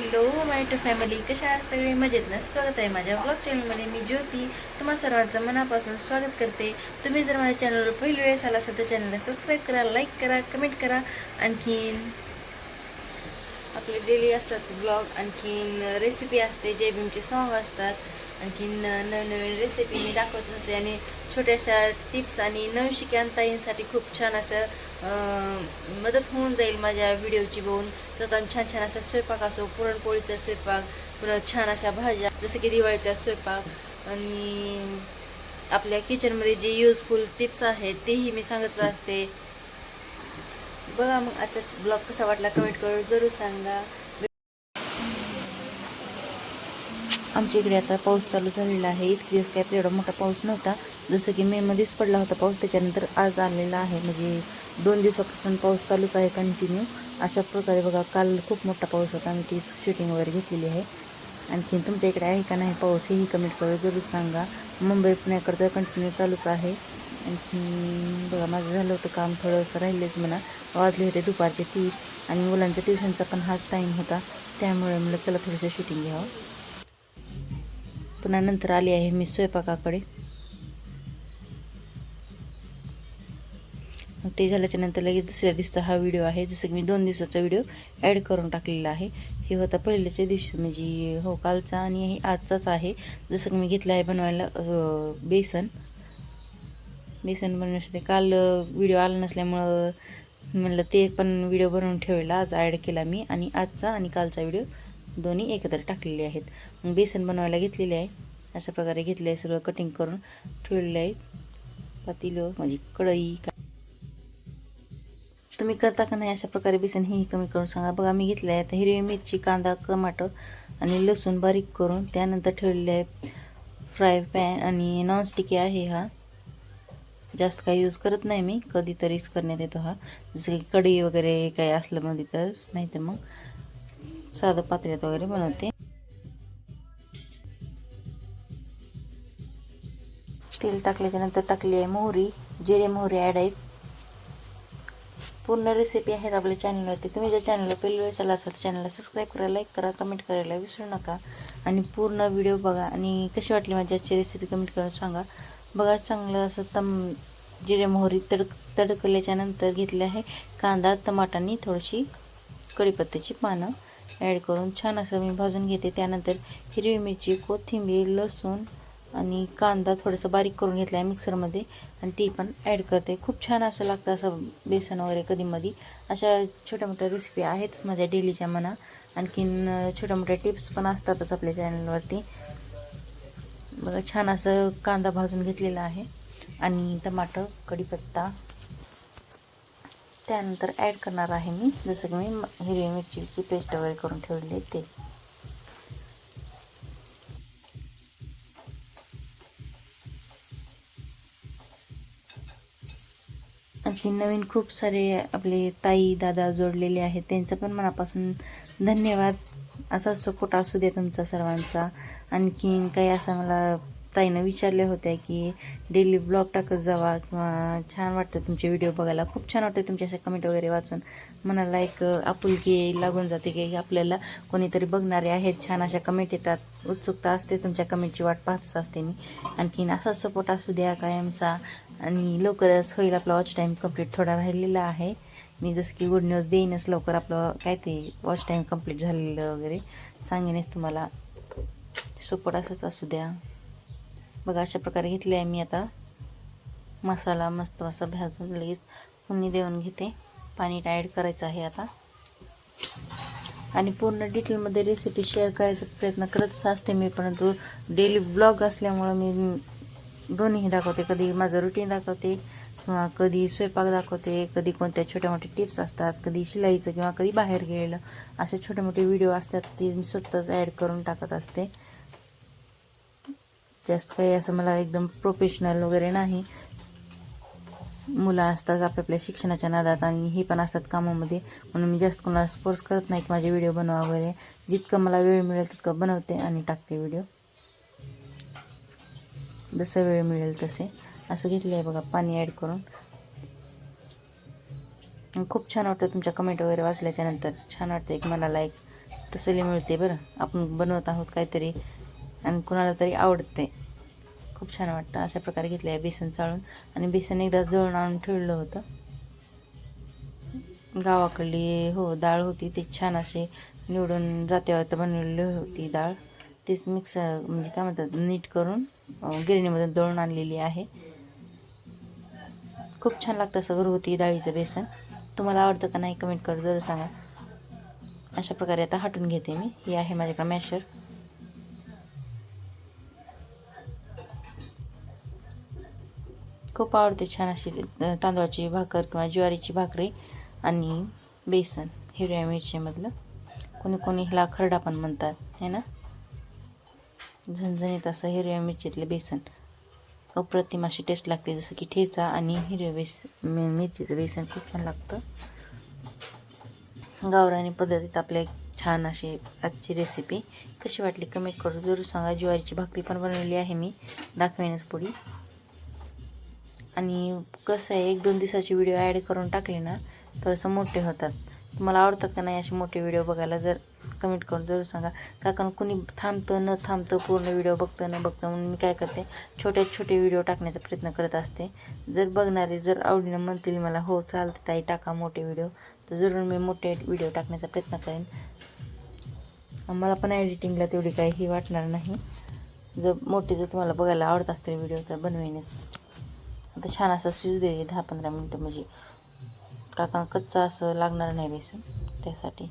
Hello my to family कशा आहात सगळे? मजेत ना? स्वागत आहे माझ्या ब्लॉग चॅनलमध्ये मी ज्योती. तुम्हा सर्वांचं मनापासून स्वागत करते. तुम्ही जर माझ्या चॅनलवर पहिली वेळेस आला असेल तर चॅनलला सबस्क्राईब करा लाईक करा कमेंट करा. आणखीन आपले डेली असतात ब्लॉग आणखीन रेसिपी असते जय भीमचे सॉन्ग असतात. आणखीन नवीन नवीन रेसिपी मी दाखवत असते. आणि छोट्याशा टिप्स आणि नवशिक्यांताईंसाठी खूप छान असं मदत होऊन जाईल माझ्या व्हिडिओची बघून. तर कारण छान छान असा स्वयंपाक असो पुरणपोळीचा स्वयंपाक पुन्हा छान अशा भाज्या जसं की दिवाळीचा स्वयंपाक. आणि आपल्या किचनमध्ये जे यूजफुल टिप्स आहेत तेही मी सांगत असते. बघा मग आजचा ब्लॉग कसा वाटला कमेंट करून जरूर सांगा. आमच्या इकडे आता पाऊस चालू झालेला आहे. इतके दिवस काही एवढा मोठा पाऊस नव्हता. जसं की मेमध्येच पडला होता पाऊस त्याच्यानंतर आज आलेला आहे. म्हणजे दोन दिवसापासून पाऊस चालूच आहे कंटिन्यू अशा प्रकारे बघा काल खूप मोठा पाऊस होता. आम्ही ती शूटिंग वगैरे घेतलेली आहे. आणखीन तुमच्या इकडे आहे का नाही पाऊस हेही कमेंट करून जरूर सांगा. मुंबई पुण्याकडं तर कंटिन्यू चालूच आहे. आणखी बघा माझं झालं होतं काम थोडंसं राहिलेच म्हणा. वाजले होते दुपारचे ती आणि मुलांच्या ट्युशनचा पण हाच टाईम होता. त्यामुळे मला चला थोडंसं शूटिंग घ्यावं. पुन्हा नंतर आली आहे मी स्वयंपाकाकडे. मग ते झाल्याच्यानंतर लगेच दुसऱ्या दिवसाचा हा व्हिडिओ आहे. जसं की मी दोन दिवसाचा व्हिडिओ ॲड करून टाकलेला आहे. हे होता पहिल्याच्या दिवशी. म्हणजे हो कालचा आणि हे आजचाच आहे. जसं की मी घेतलं आहे बनवायला बेसन. बेसन बनवण्यासाठी काल व्हिडिओ आला नसल्यामुळं म्हणलं ते पण व्हिडिओ बनवून ठेवला आज ॲड केला मी आणि आजचा आणि कालचा व्हिडिओ दोन्ही एकत्र टाकलेले आहेत. मग बेसन बनवायला घेतलेले आहे. अशा प्रकारे घेतले आहे सगळं कटिंग करून. ठेवलेलं आहे पातीलं म्हणजे कढई तुम्ही करता का नाही अशा प्रकारे बेसन हेही कमी करून सांगा. बघा मी घेतलं आहे आता हिरवी मिरची कांदा टमाटर आणि लसूण बारीक करून त्यानंतर ठेवलेले आहे फ्राय पॅन आणि नॉनस्टिकी आहे हा. जास्त काही यूज करत नाही मी. कधीतरीच करण्यात येतो हा. जसं की कढई वगैरे काही असलं मध्ये तर नाहीतर मग साधं पातळ्यात वगैरे बनवते. तेल टाकल्याच्या नंतर टाकली आहे मोहरी जिरे मोहरी ॲड आहेत. पूर्ण रेसिपी आहेत आपल्या चॅनलवरती तुम्ही जर चॅनलला पहिली वेळेस आला असाल तर चॅनलला सबस्क्राईब करा लाईक करा कमेंट करायला विसरू नका. आणि पूर्ण व्हिडिओ बघा. आणि कशी वाटली माझी आजची रेसिपी कमेंट करून सांगा. बघा चांगलं असं तम जिरे मोहरी तडक तडकल्याच्यानंतर घेतले आहे कांदा टमाटांनी थोडीशी कढीपत्त्याची पानं. ॲड करून छान असं मी भाजून घेते. त्यानंतर हिरवी मिरची कोथिंबीर लसूण आणि कांदा थोडंसं बारीक करून घेतला आहे मिक्सरमध्ये आणि ती पण ॲड करते. खूप छान असं लागतं असं बेसन वगैरे कधीमधी अशा छोट्या मोठ्या रेसिपी आहेतच माझ्या डेलीच्या म्हणा. आणखीन छोट्या मोठ्या टिप्स पण असतातच आपल्या चॅनलवरती. बघा छान असं कांदा भाजून घेतलेला आहे. आणि टमाटर कढीपत्ता त्यानंतर ॲड करणार आहे मी. जसं की मी हिरवी मिरचीची पेस्ट वगैरे करून ठेवलेली आहे ते. अशी नवीन खूप सारे आपले ताई दादा जोडलेले आहेत. त्यांचं पण मनापासून धन्यवाद. असा सपोर्ट असू द्या तुमचा सर्वांचा. आणखीन काही असा मला ताईनं विचारले होत्या की डेली ब्लॉग टाकत जावा किंवा छान वाटतं तुमचे व्हिडिओ बघायला. खूप छान वाटतं तुमचे असे कमेंट वगैरे वाचून. मनाला एक आपुलकी लागून जाते की आपल्याला कोणीतरी बघणारे आहेत. छान अशा कमेंट येतात. उत्सुकता असते तुमच्या कमेंटची वाट पाहतच असते मी. आणखीन असाच सपोर्ट असू द्या कायमचा. आणि लवकरच होईल आपला वॉच टाईम कंप्लीट थोडा राहिलेला आहे. मी जसं की गुड न्यूज देईनच लवकर आपलं काय ते वॉच टाईम कंप्लीट झालेलं वगैरे. सांगेनच तुम्हाला. सपोर्ट असंच असू द्या. बघा अशा प्रकारे घेतले आहे मी आता. मसाला मस्त असा भाजून लगेच पुन्नी देऊन घेते. पाणी ॲड करायचं आहे आता. आणि पूर्ण डिटेलमध्ये रेसिपी शेअर करायचा प्रयत्न करतच असते मी परंतु डेली ब्लॉग असल्यामुळं मी दोन्ही दाखवते. कधी माझं रुटीन दाखवते किंवा कधी स्वयंपाक दाखवते कधी कोणत्या छोट्या मोठ्या टिप्स असतात कधी शिलाईचं किंवा कधी बाहेर गेलेलं असे छोटे मोठे व्हिडिओ असतात ते मी स्वतःच ॲड करून टाकत असते. जास्त काही असं मला एकदम प्रोफेशनल वगैरे नाही. मुलं असतात आपल्या शिक्षणाच्या नादात आणि हे पण असतात कामामध्ये. म्हणून मी जास्त कोणाला स्पोर्ट्स करत नाही की माझे व्हिडिओ बनवा वगैरे. जितकं मला वेळ मिळेल तितकं बनवते आणि टाकते व्हिडिओ जसं वेळ मिळेल तसे. असं घेतलं आहे बघा पाणी ॲड करून. खूप छान वाटतं तुमच्या कमेंट वगैरे वाचल्याच्या नंतर छान वाटतं एक मनाला एक तसली मिळते बरं. आपण बनवत आहोत काहीतरी. आणि कुणाला तरी आवडते. खूप छान वाटतं. अशा प्रकारे घेतलं आहे बेसन चाळून. आणि बेसन एकदा जळून आणून ठेवलं होतं. गावाकडली हो डाळ होती. ती छान अशी निवडून जात्यावर बनवलेली होती डाळ. तीच मिक्स म्हणजे काय म्हणतात नीट करून गिरणीमध्ये दळून आणलेली आहे. खूप छान लागतं असं घरगुती डाळीचं बेसन. तुम्हाला आवडतं का नाही कमेंट कर जरूर सांगा. अशा प्रकारे आता हटून घेते मी. ही आहे माझ्याकडे मॅशर खूप आवडते छान अशी तांदळाची भाकर किंवा ज्वारीची भाकरी आणि बेसन हिरव्या मिरचीमधलं कोणी कोणी ह्याला खरडा पण म्हणतात है ना? झणझणीत असं हिरव्या मिरचीतलं बेसन. अप्रतिम अशी टेस्ट लागते जसं की ठेचा आणि हिरव्या बेस मिरचीचं बेसन खूप छान लागतं. गावरानी पद्धतीत आपल्या छान अशी आजची रेसिपी कशी वाटली कमेंट करून जरूर सांगा. ज्वारीची भाकरी पण बनवली आहे मी. दाखवेनच पुढी. आणि कसं आहे एक दोन दिवसाची व्हिडिओ ॲड करून टाकली ना थोडंसं मोठे होतात. तुम्हाला आवडतात का नाही असे मोठे व्हिडिओ बघायला जर कमेंट करून जरूर सांगा. का कारण कुणी थांबतं न थांबतं पूर्ण व्हिडिओ बघतं न बघतं म्हणून मी काय करते छोटे छोटे व्हिडिओ टाकण्याचा प्रयत्न करत असते. जर बघणारे जर आवडीनं म्हणतील मला हो चालते ताई टाका मोठे व्हिडिओ तर जरूर मी मोठे व्हिडिओ टाकण्याचा प्रयत्न करेन. मला पण एडिटिंगला तेवढी काही ही वाटणार नाही. जर मोठे जर तुम्हाला बघायला आवडत असतील व्हिडिओ तर बनवेनच. आता छान असं शिजू दे दहा पंधरा मिनटं म्हणजे काका कच्चा असं लागणार नाही बेसन त्यासाठी.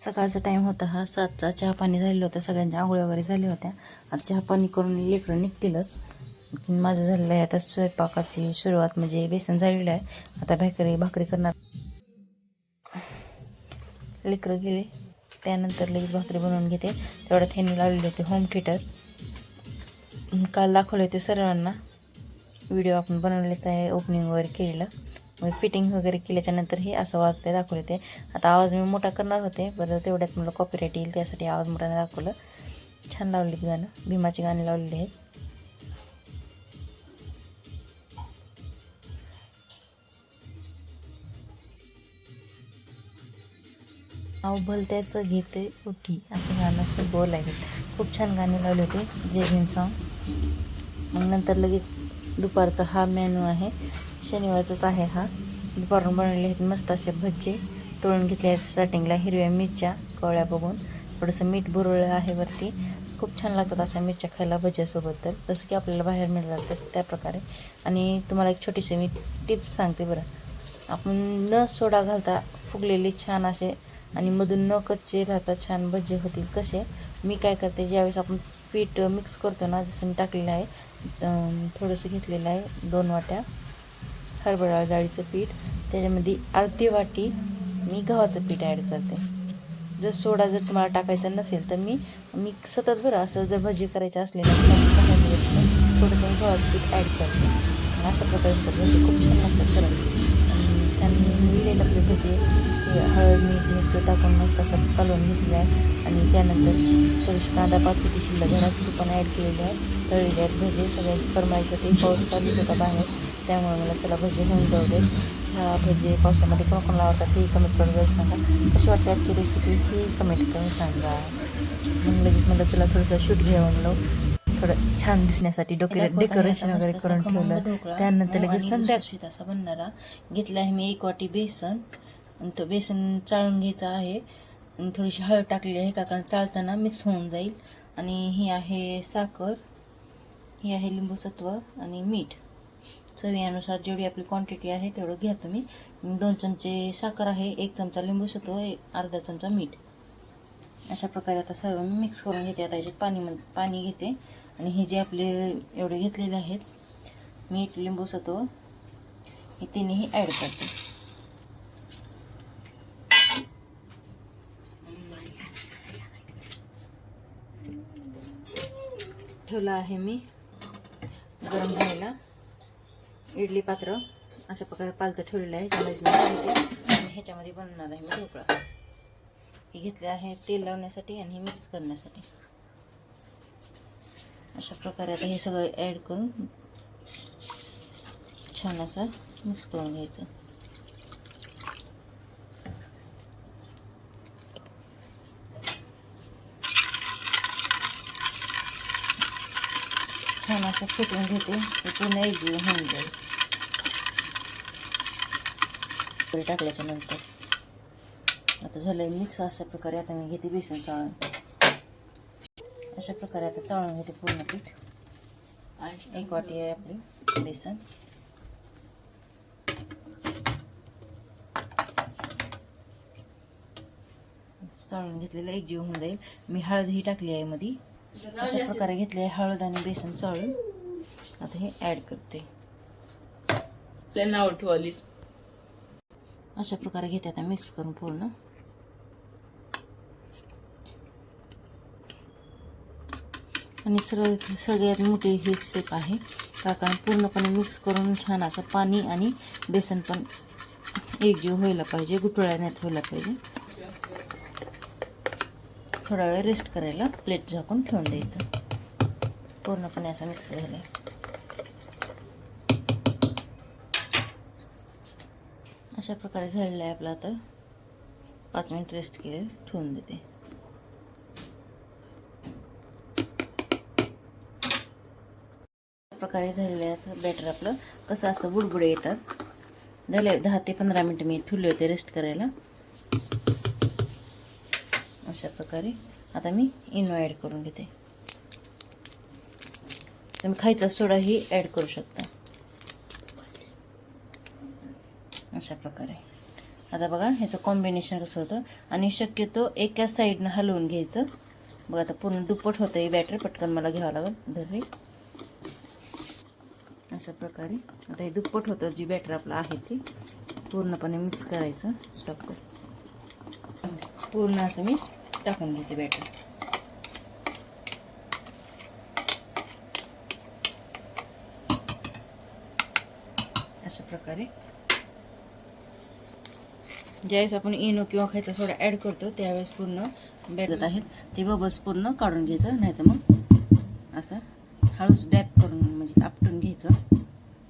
सकाळचा टाईम होता हा सातचा चहा पाणी झालेलं होतं सगळ्यांच्या आंघोळ्या वगैरे झाल्या होत्या. आता चहा पाणी करून लेकरं निघतीलच. आणखीन माझं झालेलं आहे आता स्वयंपाकाची सुरुवात म्हणजे बेसन झालेलं आहे. आता भाकरी भाकरी करणार. लेकरं गेले. त्यानंतर लगेच भाकरी बनवून घेते. तेवढ्यात ह्यांनी लावलेले होते होम थिएटर काल दाखवले होते सर्वांना. व्हिडिओ आपण बनवलेच आहे ओपनिंग वगैरे केलेलं. मग फिटिंग वगैरे केल्याच्यानंतर हे असं वाजते दाखवले होते आता आवाज मी मोठा करणार होते बरं तेवढ्यात मला कॉपीराईट येईल त्यासाठी आवाज मोठा दाखवलं. छान लावलेत गाणं. भीमाची गाणी लावलेली आहेत. अहो घेते उठी. असं गाणं असं बोलायचं खूप छान गाणे लावले होते जय भीम सॉन्ग मग नंतर लगेच दुपारचा हा मेनू आहे. शनिवारचाच आहे हा. दुपारून बनवले आहेत मस्त असे भज्जे. तळून घेतले आहेत स्टार्टिंगला हिरव्या मिरच्या कवळ्या बघून. थोडंसं मीठ बुरळलं आहे वरती. खूप छान लागतात अशा मिरच्या खायला भज्यासोबत तर. जसं की आपल्याला बाहेर मिळतात तसं त्या प्रकारे. आणि तुम्हाला एक छोटीशी मी टिप्स सांगते बरं. आपण न सोडा घालता फुगलेले छान असे आणि मधून न कच्चे राहता छान भज्जे होतील कसे. मी काय करते ज्यावेळेस आपण पीठ मिक्स करतो ना जसं मी टाकलेलं आहे. थोडंसं घेतलेलं आहे दोन वाट्या हरभरा डाळीचं पीठ. त्याच्यामध्ये अर्धी वाटी मी गव्हाचं पीठ ॲड करते. जर सोडा जर तुम्हाला टाकायचा नसेल तर मी मी सतत बरं असं जर भजी करायची असले ना थोडंसं मी गव्हाचं पीठ ॲड करते. अशा प्रकारे भजी खूप छान लागतात बरं तेल आपले भजे. हळद मीठ मीठ टाकून मस्त असं कालवून घेतलेलं आहे. आणि त्यानंतर थोडीशी कांदा पात शिल्लक घरात ती पण ॲड केलेली आहे. तळलेले आहेत भजे. सगळ्यांची फरमाईश होती पाऊस चालूच होता बाहेर. त्यामुळे मला चला भजे होऊन जाऊ दे. चहा भजे पावसामध्ये कोण कोणाला आवडतात हे कमेंट करून जर सांगा. कशी वाटते आजची रेसिपी ही कमेंट करून सांगा. मग लगेच मला चला थोडंसं शूट घ्यावं म्हणलं. थोडं छान दिसण्यासाठी डोके डेकोरेशन वगैरे करून ठेवलं. त्यानंतर लगेच संध्याकाळी असा बनणारा घेतला आहे मी एक वाटी बेसन. आणि तो बेसन चाळून घ्यायचा आहे. आणि थोडीशी हळद टाकलेली आहे का कारण चाळताना मिक्स होऊन जाईल. आणि ही आहे साखर. ही आहे लिंबू सत्व आणि मीठ. चवीनुसार जेवढी आपली क्वांटिटी आहे तेवढं घ्या तुम्ही. दोन चमचे साखर आहे एक चमचा लिंबू सत्व एक अर्धा चमचा मीठ. अशा प्रकारे आता सर्व मी मिक्स करून घेते. आता याच्यात पाणी पाणी घेते. आणि हे जे आपले एवढे घेतलेले आहेत मीठ लिंबू सत्व हे तिन्ही ॲड करते. ठेवलं आहे मी. गरम व्हायला इडली पात्र अशा प्रकारे पालतं ठेवलेलं आहे. ज्यामध्ये मी आणि ह्याच्यामध्ये बनवणार आहे मी ढोकळा. हे घेतले आहे तेल लावण्यासाठी आणि हे मिक्स करण्यासाठी. अशा प्रकारे आता हे सगळं ॲड करून छान असं मिक्स करून घ्यायचं. छान असं फुटून घेते. ते एक जीव होऊन जाईल. टाकल्याच्या नंतर. आता झालं मिक्स अशा प्रकारे आता मी घेते बेसन चाळून अशा प्रकारे आता चाळून घेते पूर्ण पीठ. एक वाटी आहे आपली बेसन. चाळून घेतलेलं एक जीव होऊन जाईल. मी हळद ही टाकली आहे मध्ये अशा प्रकारे घेतले आहे हळद आणि बेसन चाळून आता हे ॲड करते. त्यांना उठवाली अशा प्रकारे घेते आता मिक्स करून पूर्ण. आणि सर्व सगळ्यात मोठी ही स्टेप आहे. का कारण पूर्णपणे मिक्स करून छान असं पाणी आणि बेसन पण एकजीव व्हायला पाहिजे गुटळ्याण्यात व्हायला पाहिजे. थोडा वेळ रेस्ट करायला प्लेट झाकून ठेवून द्यायचं. पूर्णपणे असं मिक्स झालं अशा प्रकारे झालेलं आहे आपलं आता. पाच मिनिट रेस्ट केले ठेवून देते. प्रकारे झालेलं बॅटर आपलं. कसं असं बुडबुडे येतात. झाले दहा ते पंधरा मिनटं मी ठेवले होते रेस्ट करायला. अशा प्रकारे आता मी इनो ॲड करून घेते. तुम्ही खायचा सोडाही ॲड करू शकता. अशा प्रकारे. आता बघा ह्याचं कॉम्बिनेशन कसं होतं? आणि शक्यतो एका साईडनं हलवून घ्यायचं. बघा आता पूर्ण दुप्पट होतं हे बॅटर पटकन मला घ्यावं लागेल. धरे अशा प्रकारे. आता हे दुप्पट होतं जी बॅटर आपलं आहे ती. पूर्णपणे मिक्स करायचं. स्टॉप कर. पूर्ण असं मी टाकून घेते बॅटर अशा प्रकारे. ज्यावेळेस आपण इनो किंवा खायचा सोडा ॲड करतो त्यावेळेस पूर्ण बॅटत आहेत. ते बबल्स पूर्ण काढून घ्यायचं नाही तर मग असं हळूच डॅप करून म्हणजे आपटून घ्यायचं.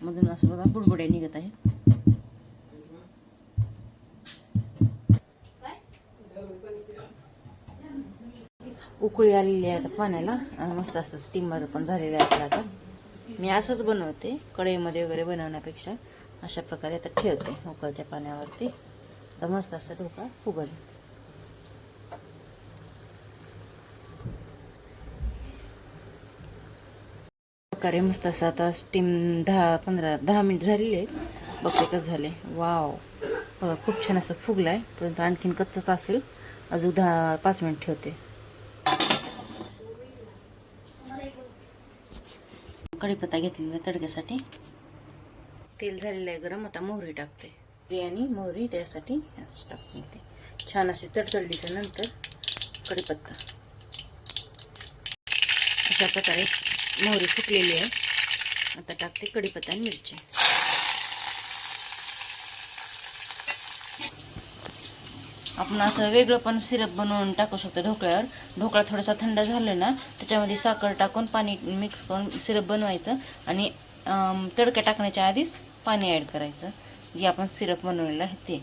मधून असं बघा बुडबुड्या निघत आहे उकळी आलेली आहे आता पाण्याला. आणि मस्त असं स्टीमर पण झालेलं आहे आपलं आता. मी असंच बनवते कढईमध्ये वगैरे बनवण्यापेक्षा. अशा प्रकारे आता ठेवते उकळत्या पाण्यावरती. तर मस्त असं ढोका फुगल. प्रकारे मस्त असं आता स्टीम दहा पंधरा दहा मिनिट झालेले आहेत. बघते कसं झाले. वाव बघा खूप छान असं फुगलं आहे परंतु आणखीन कच्चाच असेल. अजून दहा पाच मिनिट ठेवते. कढीपत्ता घेतलेला तडक्यासाठी. तेल झालेलं आहे गरम. आता मोहरी टाकते. बिर्याणी मोहरी त्यासाठी टाकते. टाकून छान असे चटचडलीच्या नंतर कढीपत्ता. अशा प्रकारे मोहरी फुटलेली आहे. आता टाकते कढीपत्ता आणि मिरची. आपण असं वेगळं पण सिरप बनवून टाकू शकतो ढोकळ्यावर. ढोकळा थोडासा थंड झाला ना त्याच्यामध्ये साखर टाकून पाणी मिक्स करून सिरप बनवायचं आणि तडक्या तडका टाकण्याच्या आधीच पाणी ॲड करायचं. जे आपण सिरप बनवलेलं आहे ते.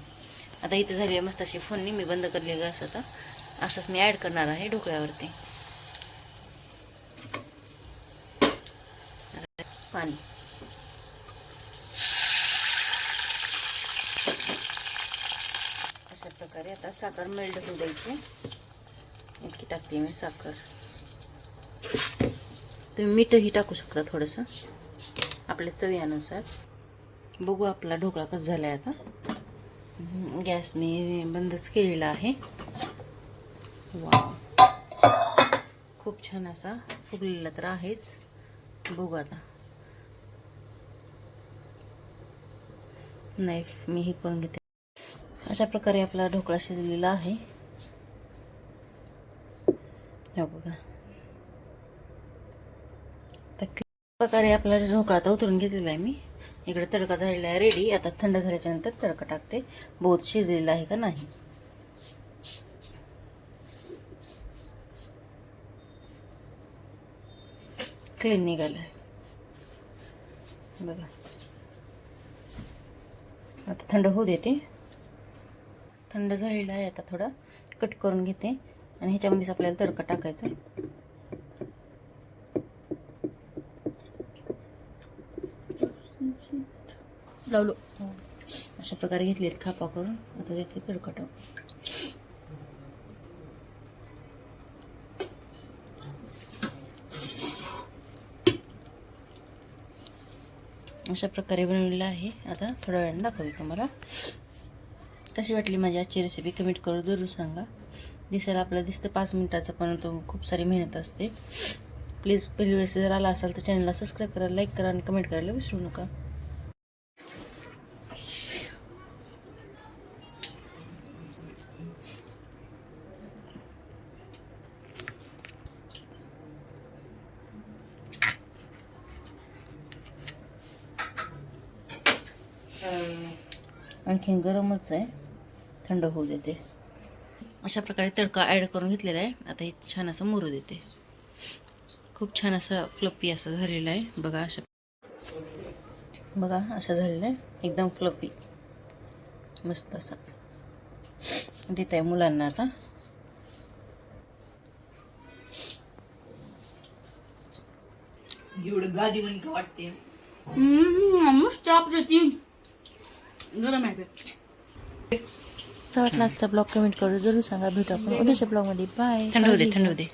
आता इथे झाली आहे मस्त अशी फोननी मी बंद करली गॅस आता असंच मी ॲड करणार आहे ढोकळ्यावरती. पाणी. अशा प्रकारे आता साखर मेल्ट होऊ द्यायची. इतकी टाकते मी साखर. तुम्ही मीठही टाकू शकता थोडंसं. आपल्या चव्यानुसार बघू आपला ढोकळा कसा झाला आहे आता गॅस मी बंदच केलेला आहे. वा खूप छान असा फुगलेला तर आहेच. बघू आता. नाही मी हे करून घेते. अशा प्रकारे आपला ढोकळा शिजलेला आहे. बघा. तर प्रकारे आपला ढोकळा आता उतरून घेतलेला आहे मी. इकडे तडका झालेला आहे रेडी आता थंड झाल्याच्यानंतर तडका टाकते. बहुत शिजलेला आहे का नाही? क्लीन निघाला आहे बघा. आता थंड होऊ देते. थंड झालेला आहे आता थोडा. कट करून घेते. आणि ह्याच्यामध्येच आपल्याला तडका टाकायचा. लावलो. अशा प्रकारे घेतले खापा करून आता देते तडका टाकू अशा प्रकारे बनवलेलं आहे. आता थोड्या वेळानं दाखवते तुम्हाला. कशी वाटली माझी आजची रेसिपी कमेंट करून जरूर सांगा. दिसायला आपल्याला दिसतं पाच मिनिटाचं पण तो खूप सारी मेहनत असते. प्लीज पहिली वेळेस जर आला असाल तर चॅनलला सबस्क्राईब करा लाईक करा आणि कमेंट करायला विसरू नका. आणखीन गरमच आहे. थंड होऊ देते. अशा प्रकारे तडका ॲड करून घेतलेला आहे. आता हे छान असं मुरू देते. खूप छान असं फ्लपी असं झालेलं आहे. बघा अशा बघा असं झालेलं आहे. एकदम फ्लपी. मस्त असं. देत आहे मुलांना आता. एवढं गादी म्हणून का वाटते हम्म, मस्त आपलं ती गरम आहे. वाटला आजचा ब्लॉग कमेंट करून जरूर सांगा. भेटू आपण उद्याच्या ब्लॉगमध्ये. बाय थंड दे थंड दे.